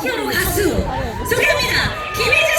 히어로 가수 소개합니다. 김희재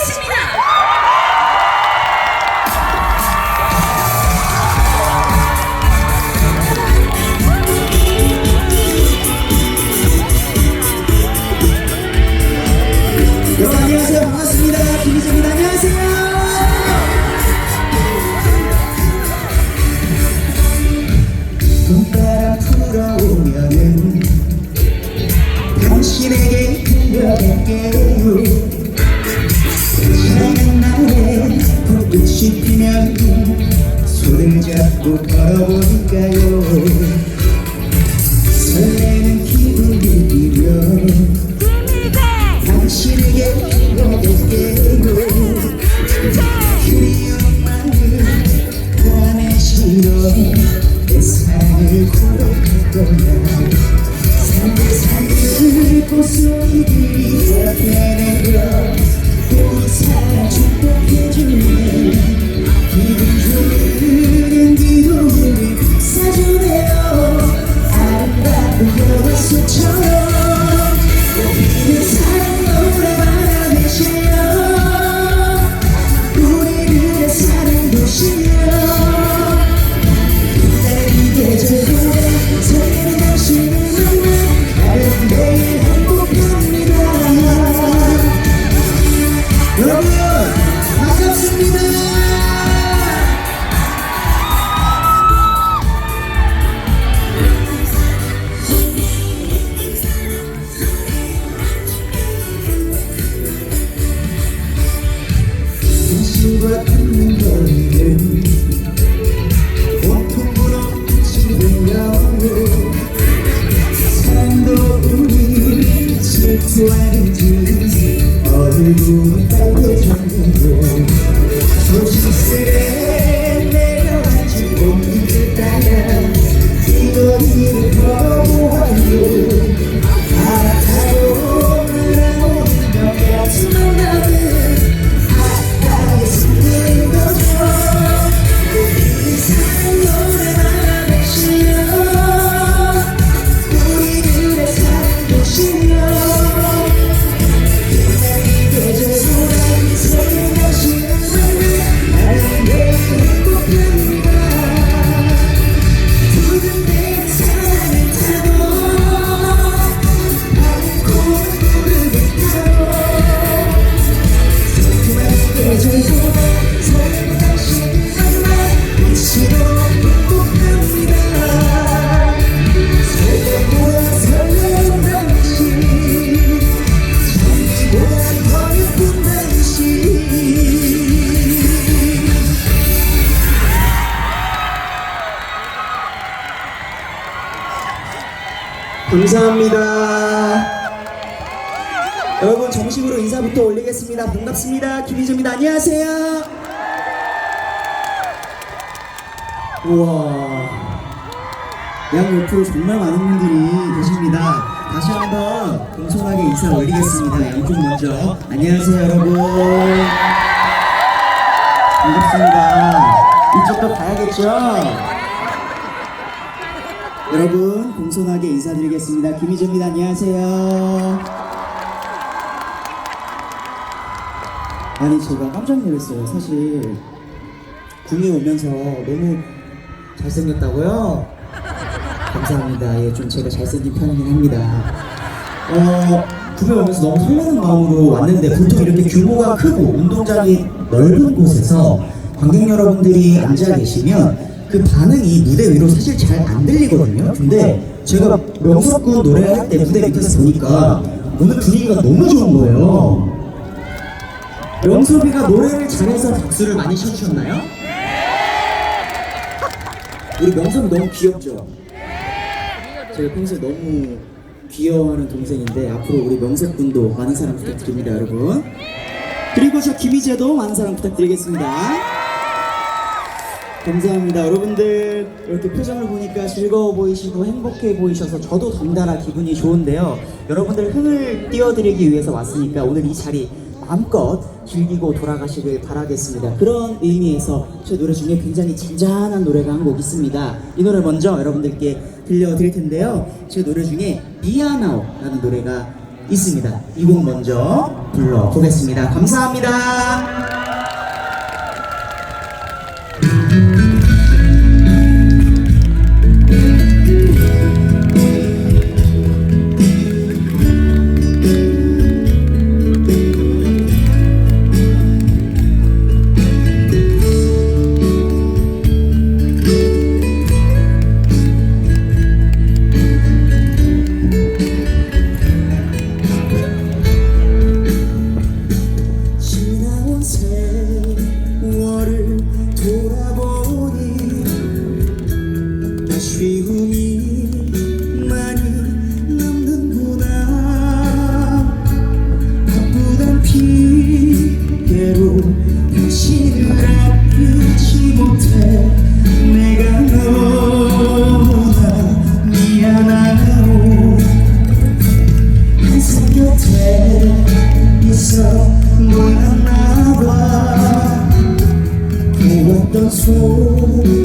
감사합니다. 여러분 정식으로 인사부터 올리겠습니다. 반갑습니다. 김희재입니다. 안녕하세요. 우와. 양 옆으로 정말 많은 분들이 계십니다. 다시 한번 공손하게 인사 올리겠습니다. 양쪽 먼저. 안녕하세요, 여러분. 반갑습니다. 이쪽도 가야겠죠? 여러분 공손하게 인사드리겠습니다. 김희재입니다. 안녕하세요. 아니 제가 깜짝 놀랐어요. 사실 구미 오면서 너무 잘생겼다고요? 감사합니다. 예, 좀 제가 잘생긴 편이긴 합니다. 어, 구미 오면서 너무 설레는 마음으로 왔는데 보통 이렇게 규모가 크고 운동장이 넓은 곳에서 관객 여러분들이 앉아 계시면 그 반응이 무대 위로 사실 잘 안 들리거든요. 근데 제가 명석군 노래할 때 무대 밑에서 보니까 오늘 분위기가 너무 좋은 거예요. 명섭이가 노래를 잘해서 박수를 많이 쳐주셨나요? 우리 명섭이 너무 귀엽죠? 제가 평소에 너무 귀여워하는 동생인데 앞으로 우리 명섭 군도 많은 사랑 부탁드립니다, 여러분. 그리고 저 김희재도 많은 사랑 부탁드리겠습니다. 감사합니다. 여러분들 이렇게 표정을 보니까 즐거워 보이시고 행복해 보이셔서 저도 덩달아 기분이 좋은데요. 여러분들 흥을 띄워드리기 위해서 왔으니까 오늘 이 자리 마음껏 즐기고 돌아가시길 바라겠습니다. 그런 의미에서 제 노래 중에 굉장히 잔잔한 노래가 한 곡 있습니다. 이 노래 먼저 여러분들께 들려드릴 텐데요. 제 노래 중에 미아나오라는 노래가 있습니다. 이 곡 먼저 불러보겠습니다. 감사합니다. 보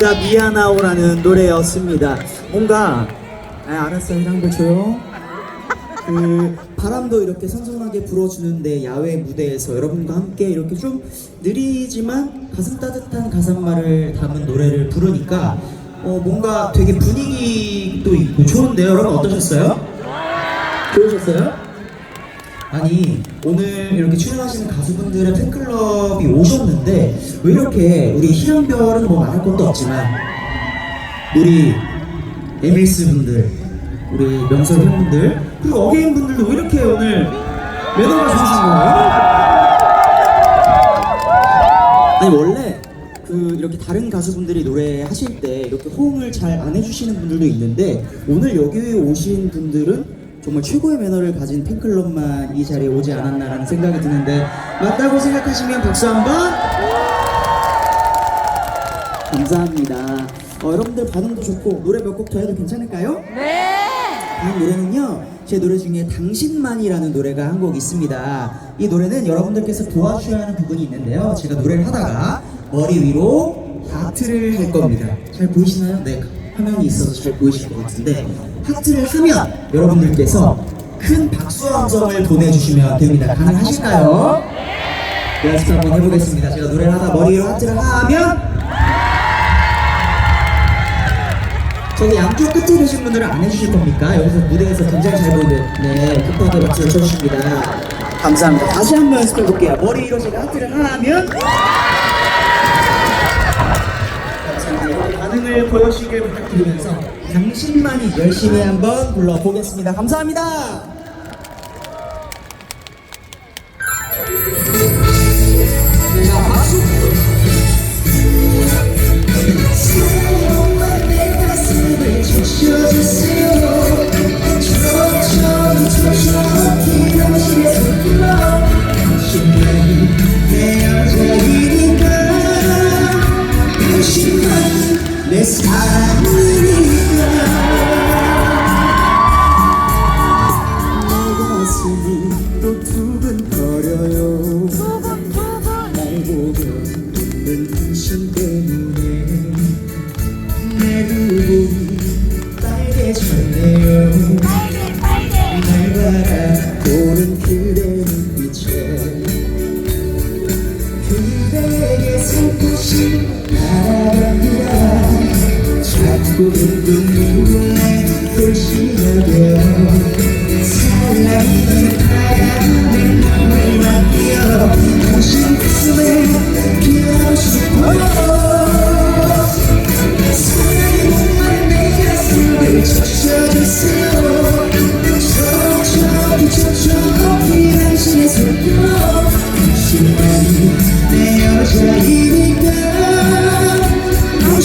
감사합니다. 미안하오라는 노래였습니다. 뭔가 아, 알았어요. 이랑도 조용. 그 바람도 이렇게 선선하게 불어주는데 야외 무대에서 여러분과 함께 이렇게 좀 느리지만 가슴 따뜻한 가사말을 담은 노래를 부르니까 어 뭔가 되게 분위기도 있고 좋은데요. 여러분 어떠셨어요? 좋으셨어요? 아니 오늘 이렇게 출연하시는 가수분들의 팬클럽이 오셨는데 왜 이렇게 우리 희연별은 뭐 말할 것도 없지만 우리 에밀스 분들 우리 명설 팬분들 그리고 어게인 분들도 왜 이렇게 오늘 매너가 좋으신 거예요? 아니 원래 그 이렇게 다른 가수분들이 노래 하실 때 이렇게 호응을 잘 안 해주시는 분들도 있는데 오늘 여기 오신 분들은 정말 최고의 매너를 가진 팬클럽만 이 자리에 오지 않았나라는 생각이 드는데 맞다고 생각하시면 박수 한번 감사합니다. 어, 여러분들 반응도 좋고 노래 몇 곡 더 해도 괜찮을까요? 네. 다음 노래는요. 제 노래 중에 당신만이라는 노래가 한 곡 있습니다. 이 노래는 여러분들께서 도와주셔야 하는 부분이 있는데요. 제가 노래를 하다가 머리 위로 하트를 할 겁니다. 잘 보이시나요? 네. 화면이 있어서 잘 보이실 것 같은데 하트를 하면 여러분들께서 큰 박수 함성을 보내주시면 됩니다. 가능하실까요? 네, 연습 한번 해보겠습니다. 제가 노래를 하다 머리 위로 하트를 하면 저기 양쪽 끝에 계신 분들은 안 해주실 겁니까? 여기서 무대에서 굉장히 잘 보이는 네 급하게 박수를 쳐주십니다 감사합니다 다시 한 번 연습해 볼게요 머리 위로 제가 하트를 하면 감사합니다 반응을 보여주시길 부탁드리면서 당신만이 열심히 한번 불러보겠습니다. 감사합니다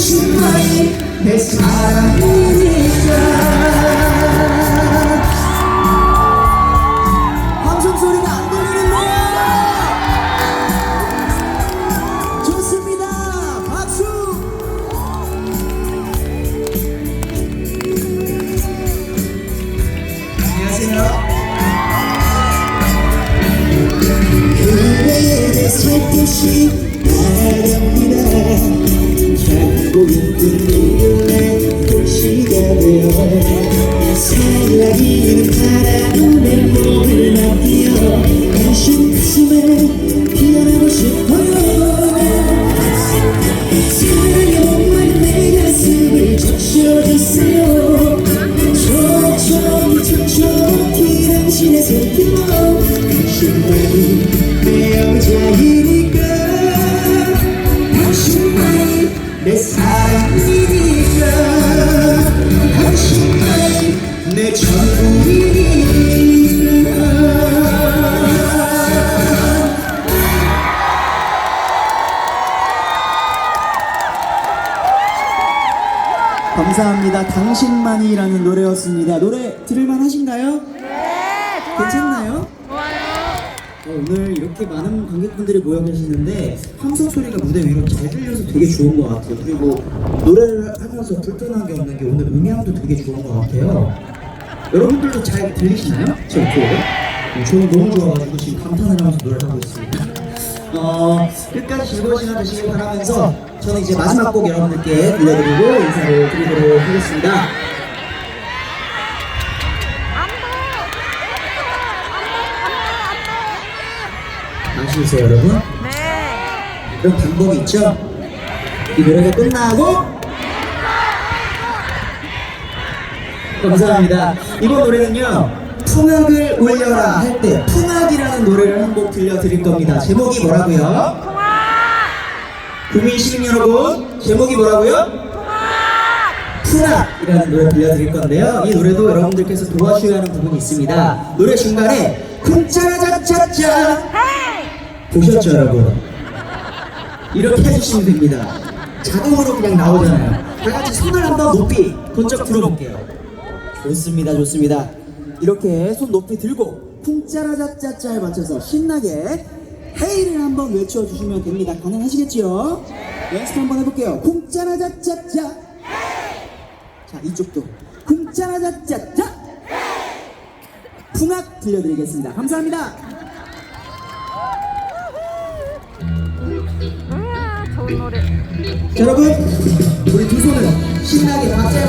당신만이 당신만이라는 노래였습니다. 노래 들을만 하신가요? 네, 괜찮나요? 어, 오늘 이렇게 많은 관객분들이 모여 계시는데 함성 소리가 무대 위로 잘 들려서 되게 좋은 것 같아요. 그리고 노래를 하면서 불편한 게 없는 게 오늘 음향도 되게 좋은 것 같아요. 여러분들도 잘 들리시나요? 제 목소리가? 어, 저는 너무 좋아가지고 지금 감탄을 하면서 노래를 하고 있습니다. 어, 끝까지 즐거운 시간 되시길 바라면서 저는 이제 마지막 곡 여러분들께 들려드리고 인사를 드리도록 하겠습니다. 아시겠어요, 여러분? 네. 그런 방법이 있죠? 이 노래가 끝나고 감사합니다. 이번 노래는요. 풍악을 올려라 할 때 풍악이라는 노래를 한 곡 들려드릴 겁니다. 제목이 뭐라고요? 국민 시민 여러분, 제목이 뭐라고요? 풍악이라는 노래 들려드릴 건데요. 이 노래도 여러분들께서 도와주셔야 하는 부분이 있습니다. 노래 중간에 쿵짜라짜짜짜 보셨죠, 여러분? 이렇게 해주시면 됩니다. 자동으로 그냥 나오잖아요. 다 같이 손을 한번 높이 번쩍 들어볼게요. 좋습니다, 좋습니다. 이렇게 손 높이 들고 쿵짜라짜짜짜에 맞춰서 신나게 헤이를 한번 외쳐주시면 됩니다. 가능하시겠지요? 연습 한번 해볼게요. 쿵짜라짜짜짜. 자, 이쪽도 쿵짜라짜짜짜. 풍악 들려드리겠습니다. 감사합니다. 여러분, 우리 두 손을 신나게 박자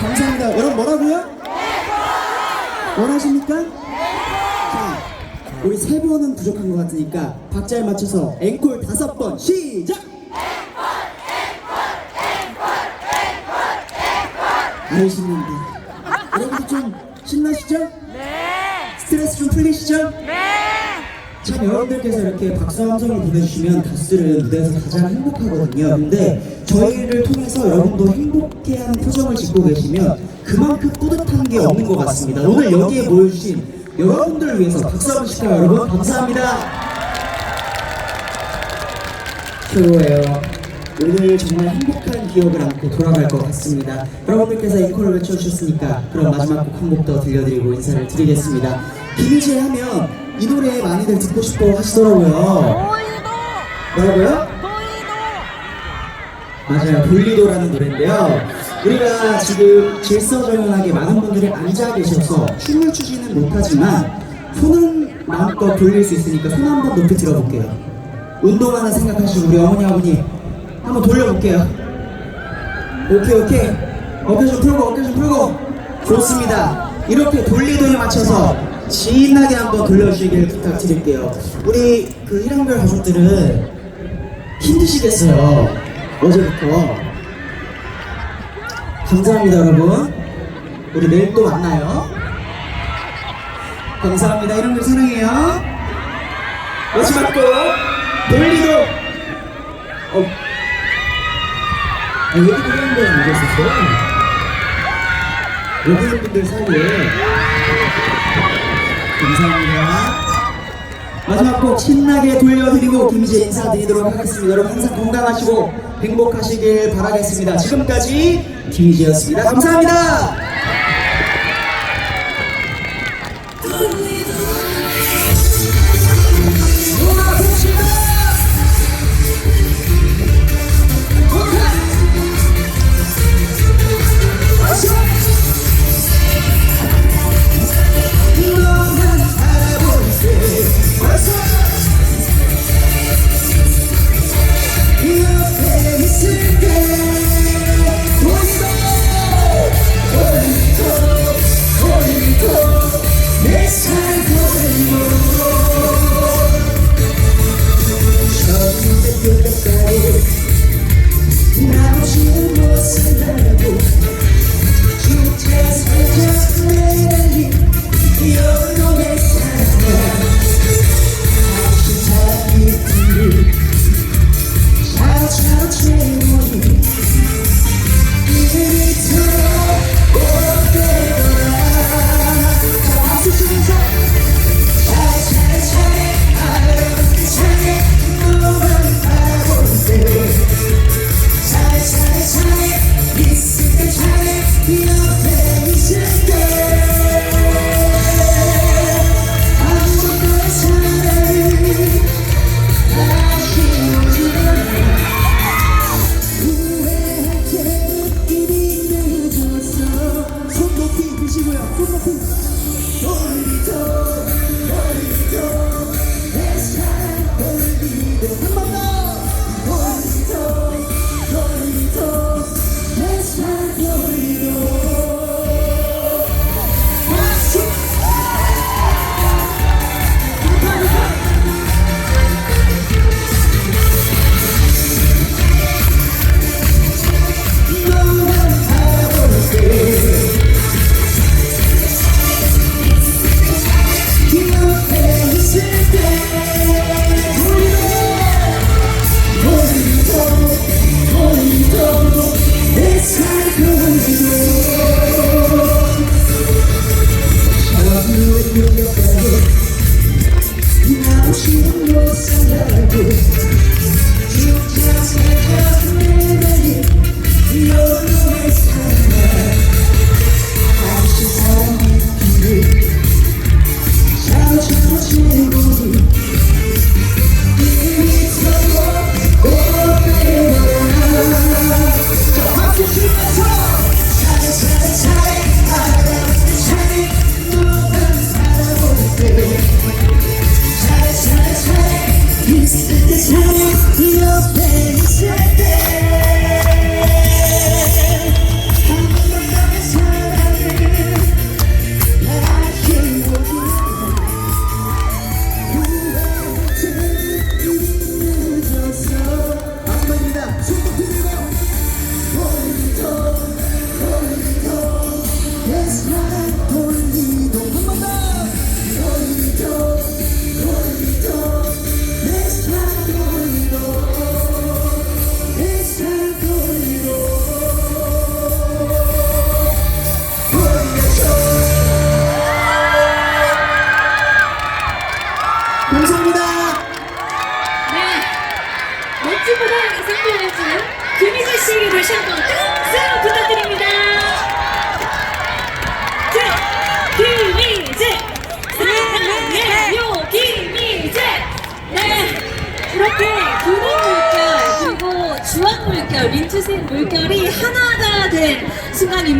감사합니다. 여러분 뭐라고요? 원하십니까? 자, 우리 세 번은 부족한 것 같으니까 박자에 맞춰서 앵콜 다섯 번 시작! 알겠습니다. 여러분들 좀 신나시죠? 네. 스트레스 좀 풀리시죠? 네. 참 여러분들께서 이렇게 박수 함성을 보내주시면 가수들은 무대에서 가장 행복하거든요. 근데 저희를 통해서 여러분도 행복해하는 표정을 짓고 계시면 그만큼 뿌듯한 게 없는 것 같습니다. 오늘 여기에 모여주신 여러분들을 위해서 박수 한번 칠까요, 여러분? 감사합니다. 최고예요. 오늘 정말 행복한 기억을 안고 돌아갈 것 같습니다. 여러분들께서 앵콜을 외쳐주셨으니까 그럼 마지막 곡 한 곡 더 들려드리고 인사를 드리겠습니다. 김희재 하면 이 노래 많이들 듣고 싶어 하시더라고요. 뭐라고요? 맞아요. 돌리도라는 노래인데요. 우리가 지금 질서정연하게 많은 분들이 앉아 계셔서 춤을 추지는 못하지만 손은 마음껏 돌릴 수 있으니까 손 한 번 높이 들어볼게요. 운동하는 생각하시고 우리 어머니 아버님 한번 돌려볼게요. 오케이 오케이 어깨 좀 풀고 어깨 좀 풀고 좋습니다. 이렇게 돌리도에 맞춰서 진하게 한번 돌려주시길 부탁드릴게요. 우리 그 희랑별 가족들은 힘드시겠어요. 어제부터. 감사합니다, 여러분. 우리 내일 또 만나요. 감사합니다. 희랑별 사랑해요. 마지막 거, 돌리도! 어. 아, 여기 노래 한번 읽었었어. 여기 분들 사이에. 감사합니다. 마지막 곡 신나게 돌려드리고 김지혜 인사드리도록 하겠습니다. 여러분 항상 건강하시고 행복하시길 바라겠습니다. 지금까지 김지혜였습니다. 감사합니다. 흩어지신 물결이 하나가 된 순간입니다.